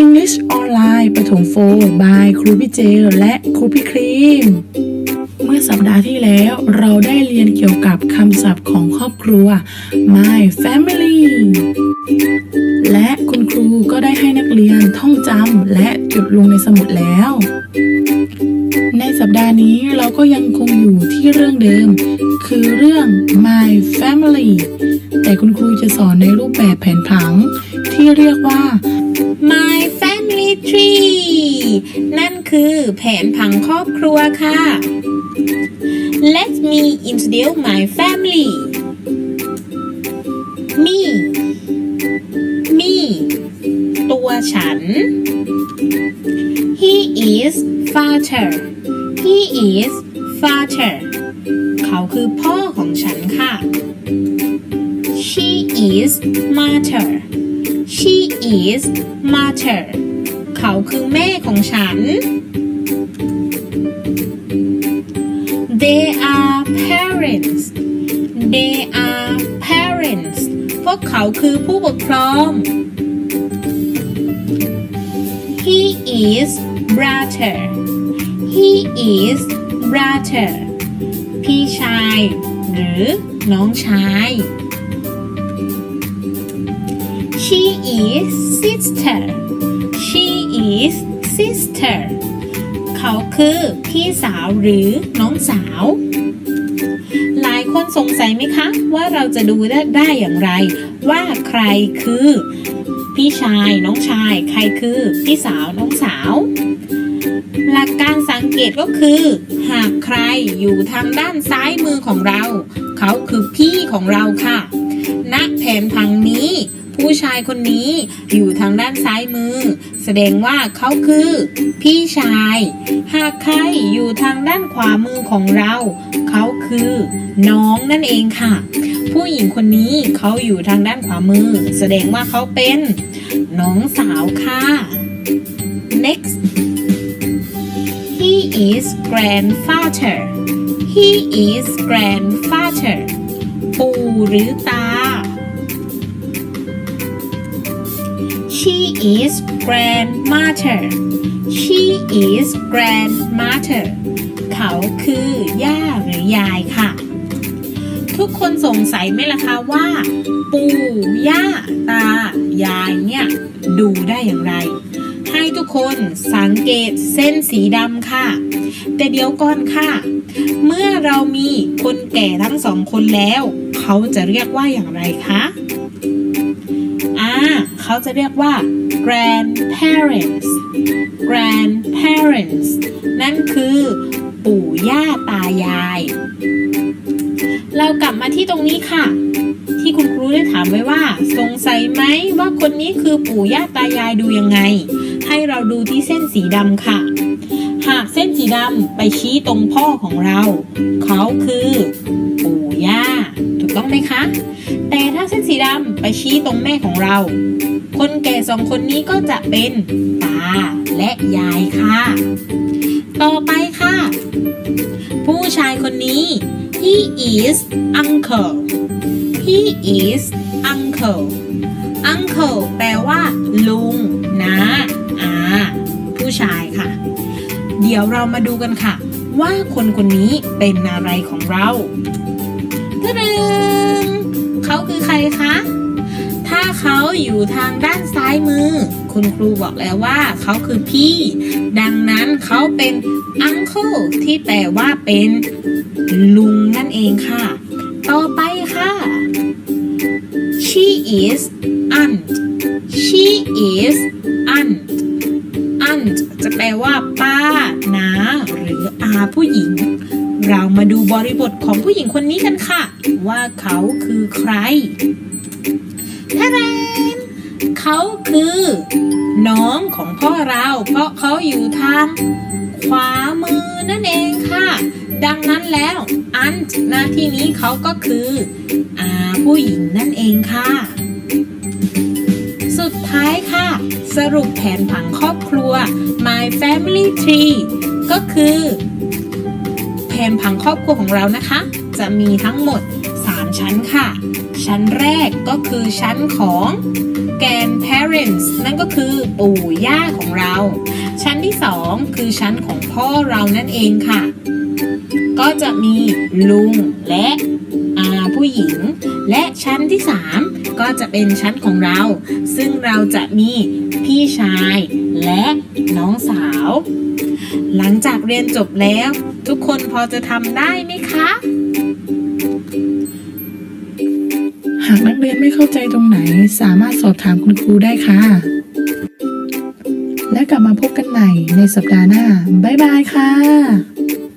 English Online ปฐมโฟบายครูพี่เจลและครูพี่ครีม มื่อสัปดาห์ที่แล้วเราได้เรียนเกี่ยวกับคำศัพท์ของครอบครัว my family และคุณครูก็ได้ให้นักเรียนท่องจำและจดลงในสมุดแล้ว ในสัปดาห์นี้เราก็ยังคงอยู่ที่เรื่องเดิม คือเรื่อง my family แต่คุณครูจะสอนในรูปแบบแผนผัง ที่เรียกว่า My Family Tree นั่นคือแผนผังครอบครัวค่ะ Let me introduce my family me me ตัวฉัน He is father He is father เขาคือพ่อของฉันค่ะ She is mother She is mother เขาคือแม่ของฉัน They are parents They are parents พวกเขาคือผู้ปกครอง He is brother He is brother พี่ชาย หรือน้องชาย She is sister She is sister เขา คือพี่สาวหรือน้องสาว หลายคนสงสัยไหมคะ ว่าเราจะดูได้ไดอย่างไร ว่าใครคือ พี่ชายน้องชาย ใครคือพี่สาวน้องสาว หลักการสังเกตก็คือ หากใครอยู่ทางด้านซ้ายมือของเรา เขาคือพี่ของเราค่ะณแผนผังนี้ ผู้ชายคนนี้อยู่ทางด้านซ้ายมือ แสดงว่าเขาคือ พี่ชาย หากใครอยู่ทางด้านขวามือของเรา เขาคือ น้องนั่นเองค่ะ ผู้หญิงคนนี้เขาอยู่ทางด้านขวามือ แสดงว่าเขาเป็น น้องสาวค่ะ next he is grandfather he is grandfather ปู่หรือตา is grandmother. She is grandmother. เขาคือย่าหรือยายค่ะ ทุกคนสงสัยไหมล่ะคะว่า ปู่ย่าตา ยายเนี่ย ดูได้อย่างไร ให้ทุกคนสังเกตเส้นสีดำค่ะ แต่เดี๋ยวก่อนค่ะ เมื่อเรามีคนแก่ทั้งสองคนแล้ว เขาจะเรียกว่าอย่างไรคะ อ่า เขาจะเรียกว่า grandparents grandparents นั่นคือปู่ย่าตายาย เรากลับมาที่ตรงนี้ค่ะ ที่คุณครูได้ถามไว้ว่า สงสัยไหมว่าคนนี้คือปู่ย่าตายายดูยังไง ให้เราดูที่เส้นสีดำค่ะ หากเส้นสีดำไปชี้ตรงพ่อของเรา เขาคือ ต้องไหมคะ แต่ถ้าเส้นสีดำไปชี้ตรงแม่ของเรา คนแก่สองคนนี้ก็จะเป็นตาและยายค่ะ ต่อไปค่ะ ผู้ชายคนนี้ he is uncle he is uncle uncle แปลว่า ลุงนะอาผู้ชายค่ะ เดี๋ยวเรามาดูกันค่ะ ว่าคนคนนี้เป็นอะไรของเรา ตะดึงเขาคือใครคะ ถ้าเขาอยู่ทางด้านซ้ายมือ คุณครูบอกแล้วว่าเขาคือพี่ ดังนั้นเขาเป็น uncle ที่แปลว่าเป็นลุงนั่นเองค่ะ ต่อไปค่ะ she is aunt she is aunt aunt จะแปลว่าป้า เรามาดูบริบทของผู้หญิงคนนี้กันค่ะ ว่าเขาคือใครทะแรนเขาคือ น้องของพ่อเรา เพราะเขาอยู่ทางขวามือนั่นเองค่ะ ดังนั้นแล้วอันหน้าที่นี้เขาก็คืออาผู้หญิงนั่นเองค่ะ สุดท้ายค่ะ สรุปแผนผังครอบครัว My Family Tree ก็คือ แผนผังครอบครัวของเรานะคะ จะมีทั้งหมด 3 ชั้นค่ะ ชั้นแรกก็คือชั้นของ grandparents นั่นก็คือปู่ย่าของเรา ชั้นที่สองคือชั้นของพ่อเรานั่นเองค่ะ ก็จะมีลุงและอาผู้หญิง และชั้นที่สามก็จะเป็นชั้นของเรา ซึ่งเราจะมีพี่ชายและน้องสาว หลังจากเรียนจบแล้ว ทุกคนพอจะทำได้ไหมคะ หากนักเรียนไม่เข้าใจตรงไหน สามารถสอบถามคุณครูได้ค่ะ และกลับมาพบกันใหม่ในสัปดาห์หน้า บ๊ายบายค่ะ